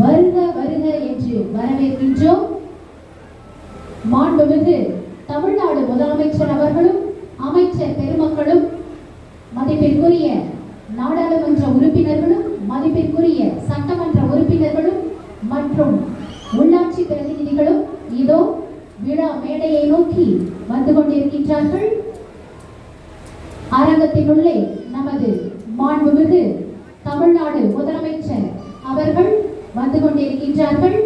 வருக வருக என்று வரவேற்கின்றோம். மாண்புமிகு தமிழ்நாடு முதலமைச்சர் அவர்களும் அமைச்சர் பெருமக்களும் மதிப்பிற்குரிய நாடாளுமன்ற உறுப்பினர்களும் மதிப்பிற்குரிய சட்டமன்ற உறுப்பினர்களும் மற்றும் உள்ளாட்சி பிரதிநிதிகளும் இதோ விழா மேடையை நோக்கி வந்து கொண்டிருக்கின்றார்கள். அரங்கத்தினுள்ளே நமது மாண்புமிகு தமிழ்நாடு முதலமைச்சர் அவர்கள் வந்து கொண்டிருக்கின்றார்கள்.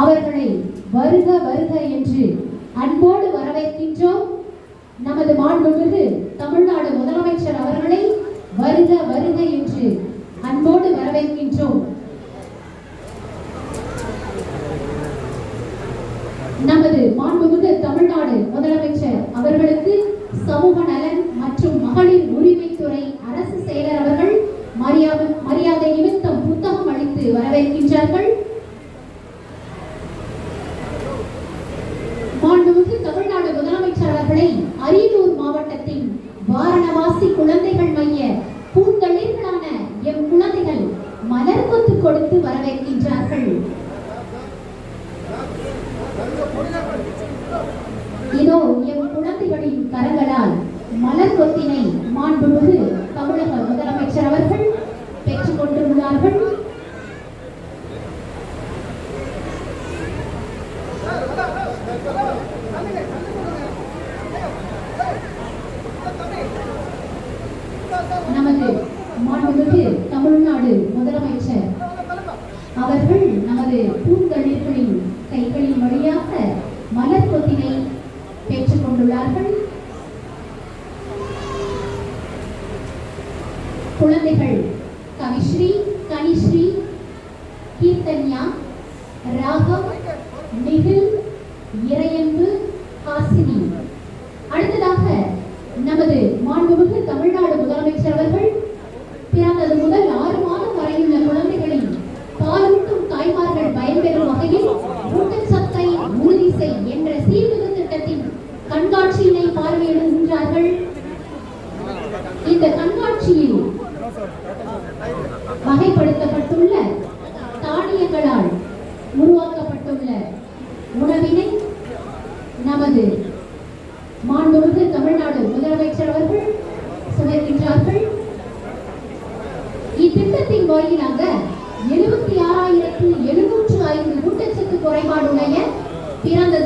அவர்களை வருக வருக என்று அன்போடு வரவேற்கின்றோம். நமது மாண்புமிகு தமிழ்நாடு முதலமைச்சர் அவர்களை வருக வருக என்று அன்போடு வரவேற்கின்றோம். மலர் கொத்தினை மாண்புமிகு தமிழக முதலமைச்சர் அவர்கள் இறையன்பு காசினி குறைபாடுடைய பிறந்த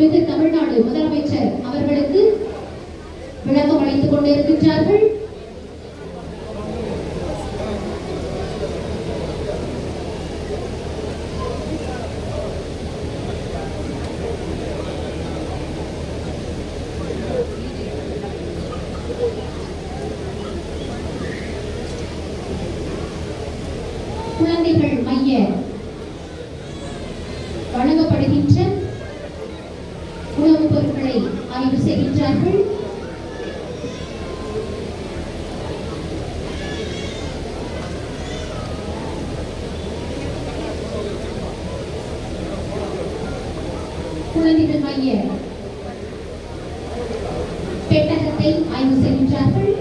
குறித்து தமிழ்நாடு முதலமைச்சர் அவர்களுக்கு விளக்கம் அளித்துக் கொண்டிருக்கின்றார்கள். குழந்தைகள் மைய பெட்டகத்தை ஆய்வு செய்கின்றார்கள்.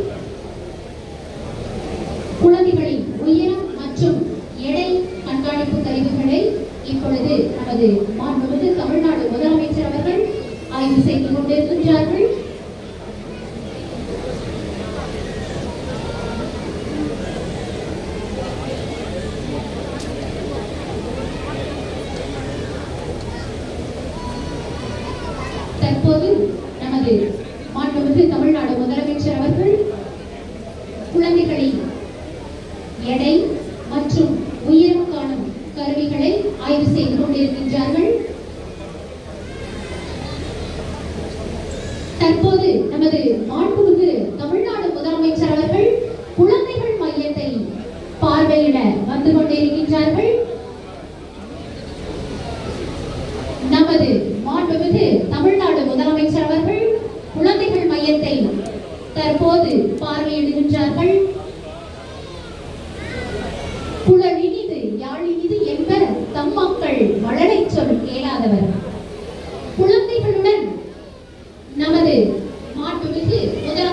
குழந்தைகளின் உயரம் மற்றும் எடை கண்காணிப்பு கருவிகளை இப்பொழுது நமது மாண்புமிகு தமிழ்நாடு முதலமைச்சர் அவர்கள் ஆய்வு செய்து கொண்டிருக்கின்றார்கள். எடை மற்றும் உயரம் காணும் கருவிகளை ஆய்வு செய்து கொண்டிருக்கின்றார்கள்.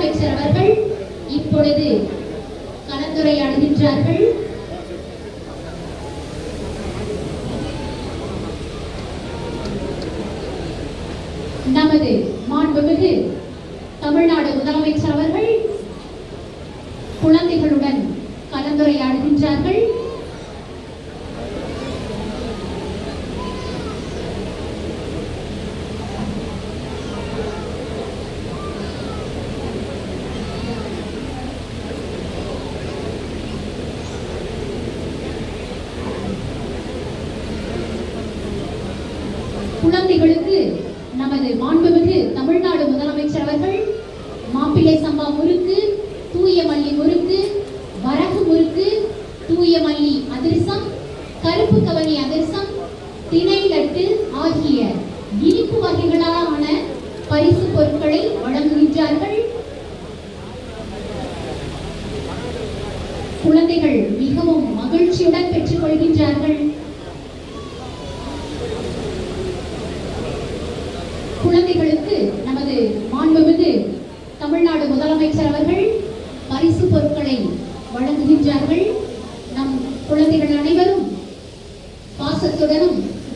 அமைச்சர் அவர்கள் இப்பொழுது கலந்துரையாடுகின்றார்கள். நமது மாண்புமிகு மாண்புமிகு தமிழ்நாடு முதலமைச்சர் அவர்கள் மாப்பிள்ளை சம்பா முறுக்கு தூய மல்லி முறுக்கு வரகு முறுக்கு தூய மல்லி அதிரசம் கருப்பு கவனி அதிரசம் திணை லட்டு ஆகிய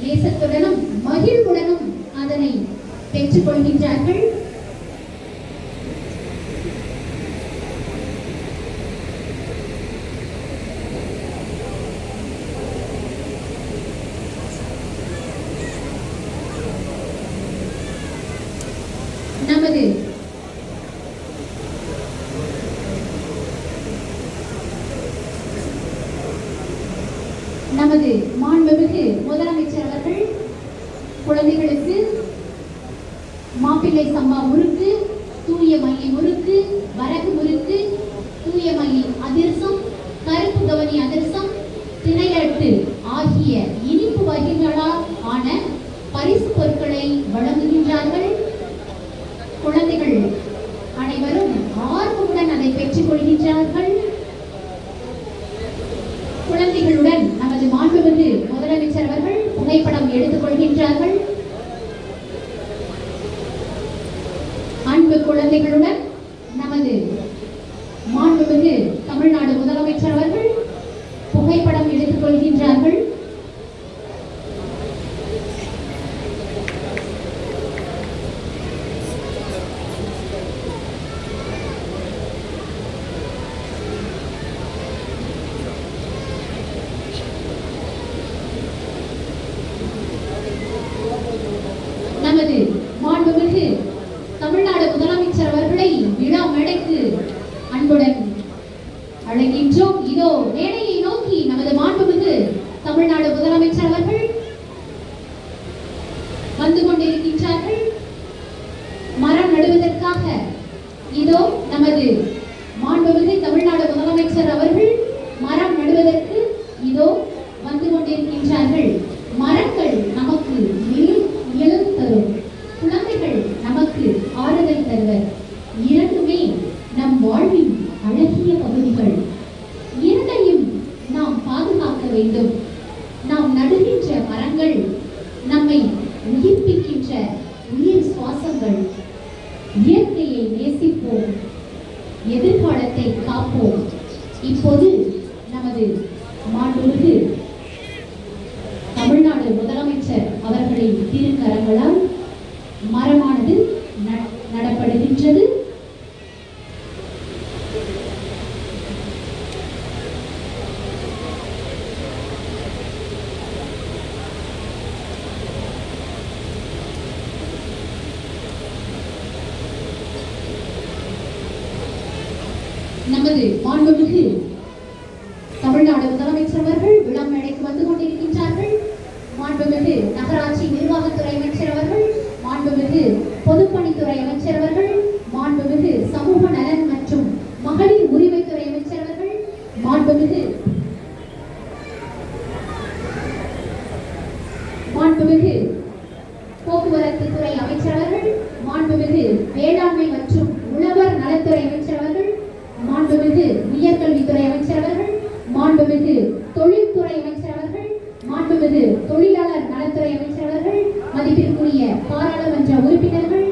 நேசத்துடனும் மகிழ்வுடனும் அதனை பெற்றுக்கொள்கின்றார்கள். தருவர். இரண்டுமே நம் வாழ்வின் அழகிய பகுதிகள். இரண்டையும் நாம் பாதுகாக்க வேண்டும். नमदे पांडव मुखी மாற்றுவது தொழிலாளர் நலத்துறை அமைச்சர் அவர்கள் மதிப்பிற்குரிய பாராளுமன்ற உறுப்பினர்கள்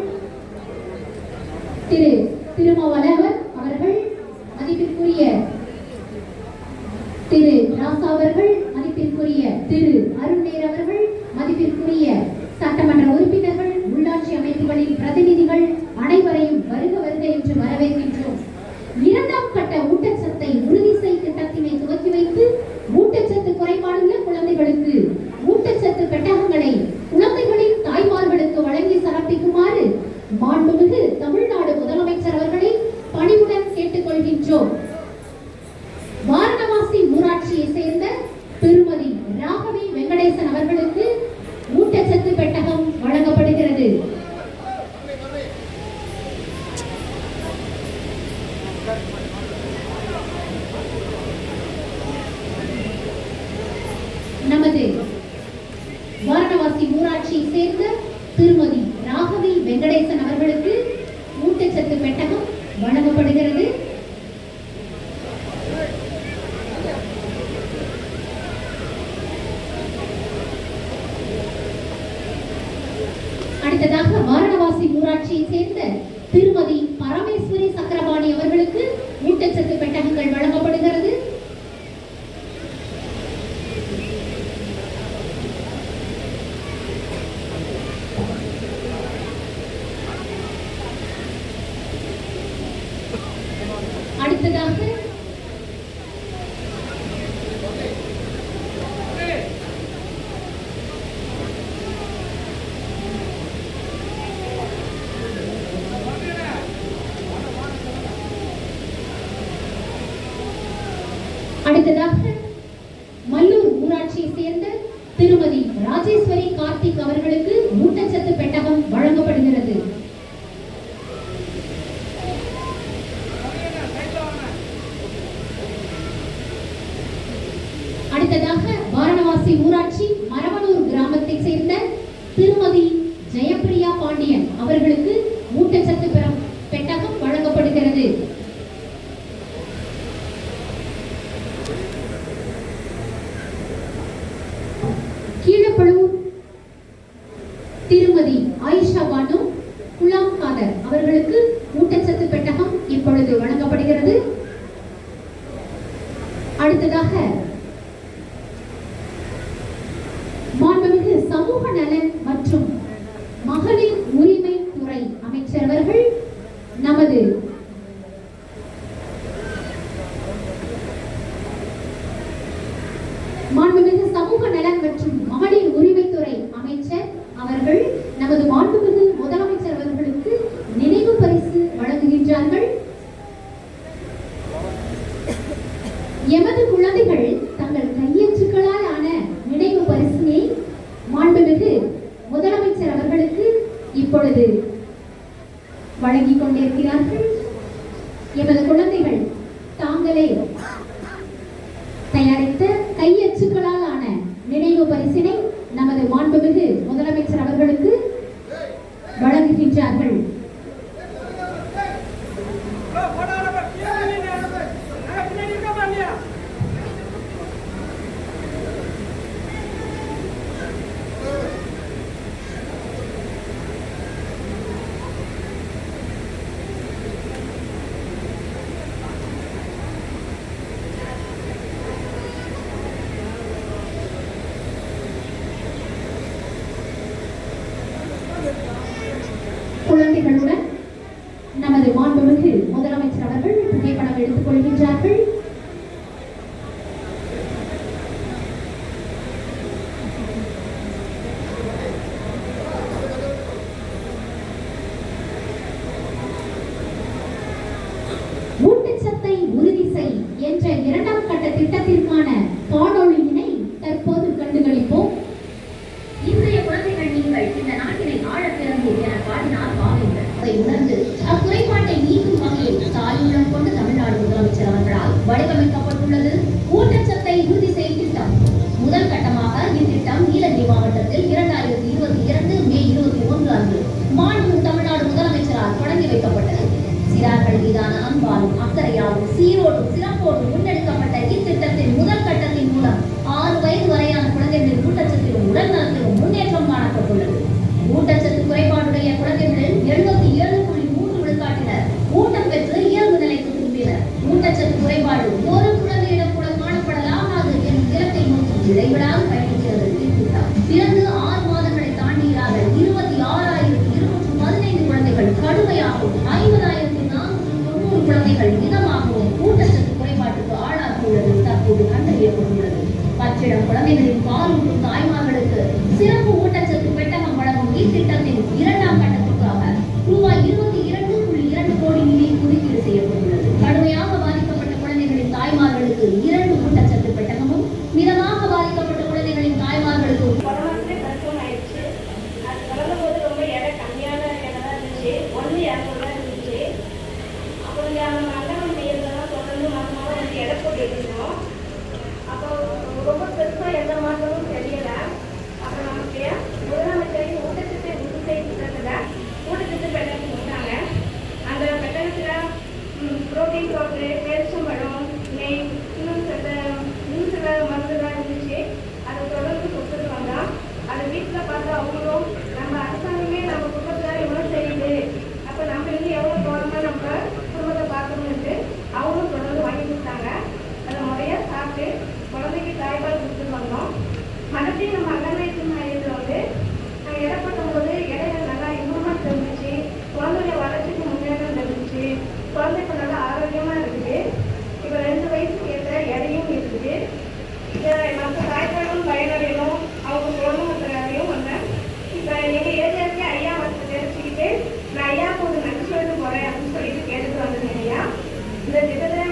ராஜேஸ்வரி சக்கரபாணி அவர்களுக்கு ஊட்டச்சத்து பெட்டகங்கள் வழங்க tener தயாரித்த கையச்சுக்களால் ஆன நினைவு பரிசினை நமது மாண்புமிகு முதலமைச்சர் அவர்களுக்கு சிறார்கள் மீதான அன்பாலும் அக்கறையாலும் சீரோடும் சிறப்போடும் முன்னெடுக்கப்பட்ட இத்திட்டத்தின் முதல் கட்டத்தின் மூலம் ஆறு வயது வரையான குழந்தைகளின் ஊட்டச்சத்திலும் உடல் நலத்திலும் முன்னேற்றம் காணப்பட்டுள்ளது. ஊட்டச்சத்து குறைபாடுடைய குழந்தைகளில் எழுபத்தி ஏழு புள்ளி மூன்று விழுக்காட்டினர் ஊட்டம் பெற்று இயல்பு நிலைக்கு திரும்பினர். ஊட்டச்சத்து குறைபாடு ஒரு குழந்தையிடம் கூட காணப்படலாகாது எனும் இலக்கை நோக்கி இடைவிடாது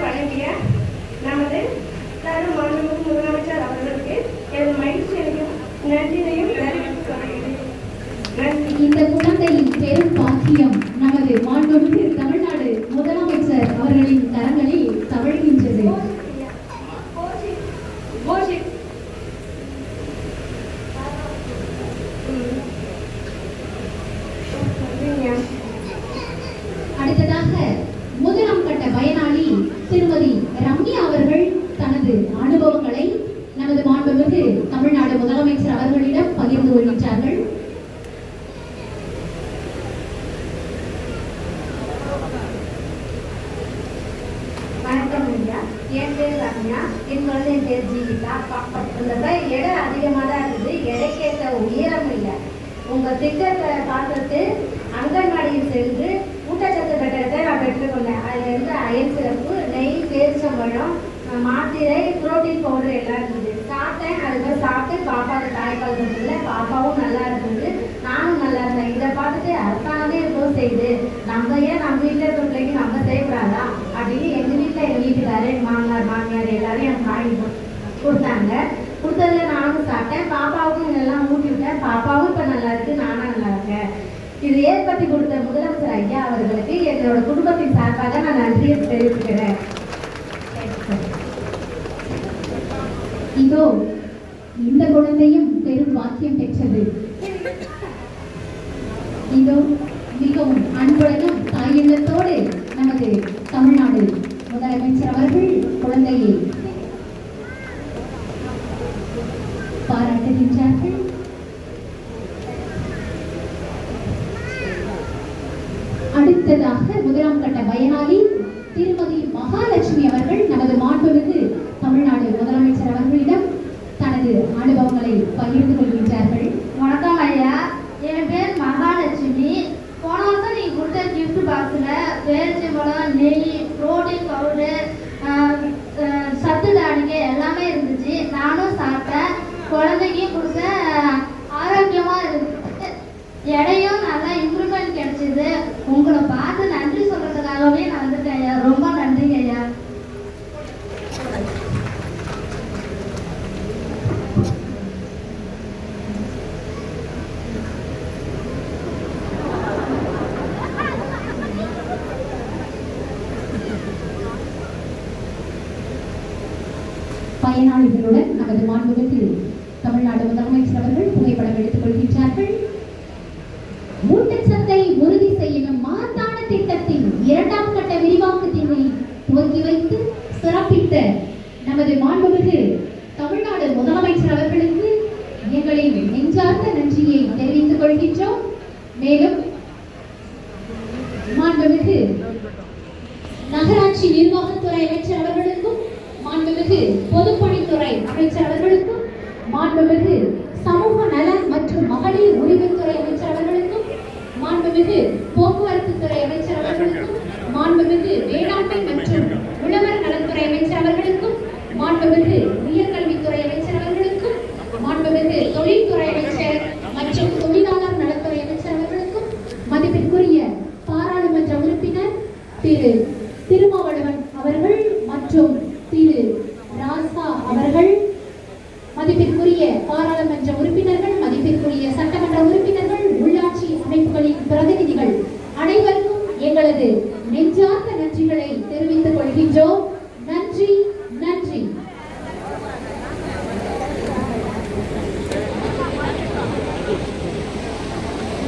வழங்கிய நமது தரு மாண்புமிகு முதலமைச்சர் அவர்களுக்கு எனது மகிழ்ச்சியையும் நன்றியையும் தெரிவித்துக் கொள்கிறேன். இந்த குழந்தையின் பெரும் பாக்கியம் நமது மாண்புமிகு தமிழ்நாடு முதலமைச்சர் அவர்களின் கரங்களில் தவழ்கின்றது போஷித் அடுத்ததாக முதலாம் கட்ட பயனாளி திருமதி ரம்யா அவர்கள் தனது அனுபவங்களை நமது மாண்புமிகு தமிழ்நாடு முதலமைச்சர் அவர்களிடம் பகிர்ந்து கொள்கின்றார்கள் வணக்கம் ஐயா என் பார்த்தீங்கன்னா ரம்யா என் குழந்தை பேர் ஜீவிதா எடை அதிகமாக தான் இருக்குது. எடைக்கேற்ற உயரம் இல்லை. உங்கள் திட்டத்தை பார்த்துட்டு அங்கன்வாடியில் சென்று ஊட்டச்சத்து கட்டத்தை நான் பெற்றுக்கொண்டேன் அதில் இருந்து அயன் சிறப்பு நெய் பேரிச்சம்பழம் மாத்திரை புரோட்டீன் பவுடர் எல்லாம் இருந்தது சாப்பிட்டேன். அதுக்கப்புறம் சாப்பிட்டு பாப்பாவுக்கு தாய்ப்பால் கொடுத்துல பாப்பாவும் நல்லா இருந்தது. நானும் நல்லா இருந்தேன். இதை பார்த்துட்டு அரசாங்கமே இவ்வளோ செய்யுது நம்ம ஏன் நம்ம வீட்டில் இருக்கிற பிள்ளைக்கு நம்ம செய்யக்கூடாதான் அப்படின்னு எங்கள் வீட்டில் எங்கள் வீட்டுக்காரர் எங்கள் மாமனார் மாமியார் எல்லாரும் எனக்கு வாங்கி கொடு- கொடுத்தாங்க. கொடுத்ததுல நானும் சாப்பிட்டேன். பாப்பாவுக்கும் எல்லாம் ஊட்டி விட்டேன். பாப்பாவும் இப்போ நல்லா இருக்கு நானும் நல்லா இருக்கேன். இது ஏற்படுத்தி கொடுத்த முதலமைச்சர் ஐயா அவர்களுக்கு என்னோட குடும்பத்தின் சார்பாக நான் நன்றியை தெரிவிக்கிறேன் இதோ இந்த குழந்தையும் பெரும் வாக்கியம் பெற்றது. அனுபவங்களை பகிர்ந்து கொள்கின்றார்கள். வணக்கம் ஐயா. என் பேர் மகாலட்சுமி. போன வருஷம் நீங்கள் கொடுத்த கிஃப்ட் பாக்ஸில் பேரிச்சி பழம் நெய் ரோட்டி பவுடர் சத்து தானிக்கை எல்லாமே இருந்துச்சு. நானும் சாப்பிட்டேன். குழந்தைக்கும் கொடுத்த ஆரோக்கியமாக இருந்துச்சு. எடையும் நல்லா இம்ப்ரூவ்மெண்ட் கிடைச்சிது. உங்களை பார்த்து நன்றி சொல்றதுக்காகவே நான் வந்துட்டேன் ஐயா. ரொம்ப பயனாளிகளுடன் நமது மாண்புகத்தில் தமிழ்நாடு முதலமைச்சர் அவர்கள் புகைப்படம் எடுத்துக் கொள்கின்றார்கள். ஊட்டச்சத்தை உறுதி செய்யும் மாதான திட்டத்தின் இரண்டாம் கட்ட விரிவாக்கத்தினை துவக்கி வைத்து சிறப்பித்த நமது மாண்புமிகு தமிழ்நாடு முதலமைச்சர் அவர்களுக்கு எங்களின் நெஞ்சார்ந்த நன்றியை தெரிவித்துக் கொள்கின்றோம் மேலும் மாண்புமிகு நகராட்சி நிர்வாகத்துறை அமைச்சர் அவர்களுக்கும் மாண்புமிகு பொதுப்பணித்துறை அமைச்சர் அவர்களுக்கும் மாண்புமிகு சமூக நலன் மற்றும் மகளிர் உரிமைத்துறை அமைச்சர் அவர்களுக்கும் மாண்புமிகு போக்குவரத்து துறை அமைச்சர் அவர்களுக்கும் மாண்புமிகு வேளாண்மை மற்றும் உழவர் நலத்துறை அமைச்சர் அவர்களுக்கும் மாண்புமிகு உயர்கல்வித்துறை அமைச்சர் அவர்களுக்கும் மாண்புமிகு தொழில்துறை அமைச்சர்